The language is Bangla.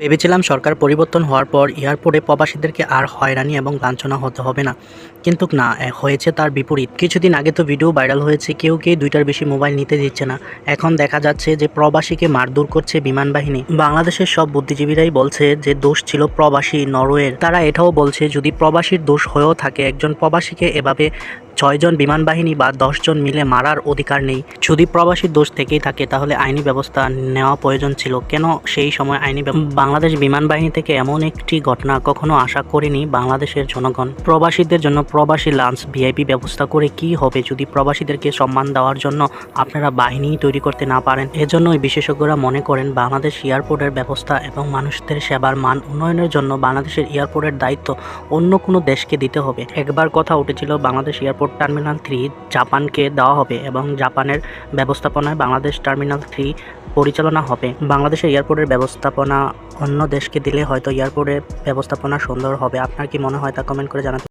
ভেবেছিলাম সরকার পরিবর্তন হওয়ার পর এয়ারপোর্টে প্রবাসীদেরকে আর হয়রানি এবং লাঞ্ছনা হতে হবে না। কিন্তু না হয়েছে তার বিপরীত। কিছুদিন আগে তো ভিডিও ভাইরাল হয়েছে, কেউ কেউ দুইটার বেশি মোবাইল নিতে দিচ্ছে না। এখন দেখা যাচ্ছে যে প্রবাসীকে মারধর করছে বিমান বাহিনী। বাংলাদেশের সব বুদ্ধিজীবীরাই বলছে যে দোষ ছিল প্রবাসী নরওয়ের। তারা এটাও বলছে, যদি প্রবাসীর দোষ হয়েও থাকে, একজন প্রবাসীকে এভাবে ছয়জন বিমান বাহিনী বা দশজন মিলে মারার অধিকার নেই। যদি প্রবাসীর দোষ থেকেই থাকে, তাহলে আইনি ব্যবস্থা নেওয়া প্রয়োজন ছিল। কেন সেই সময় আইনি বাংলাদেশ বিমান বাহিনী থেকে এমন একটি ঘটনা কখনো আশা করেনি বাংলাদেশের জনগণ? প্রবাসীদের জন্য প্রবাসী লাঞ্চ, ভিআইপি ব্যবস্থা করে কি হবে? যদি প্রবাসীদেরকে সম্মান দেওয়ার জন্য আপনারা বাহিনী তৈরি করতে না পারেন, এজন্যই বিশেষজ্ঞরা মনে করেন বাংলাদেশ এয়ারপোর্টের ব্যবস্থা এবং মানুষদের সেবার মান উন্নয়নের জন্য বাংলাদেশের এয়ারপোর্টের দায়িত্ব অন্য কোনো দেশকে দিতে হবে। একবার কথা উঠেছিল, বাংলাদেশ এয়ারপোর্ট টার্মিনাল থ্রি জাপানকে দেওয়া হবে এবং জাপানের ব্যবস্থাপনায় বাংলাদেশ টার্মিনাল থ্রি পরিচালনা হবে। বাংলাদেশের এয়ারপোর্টের ব্যবস্থাপনা অন্য দেশকে দিলে হয়তো এয়ারপোর্টের ব্যবস্থাপনা সুন্দর হবে। আপনার কি মনে হয় তা কমেন্ট করে জানাতে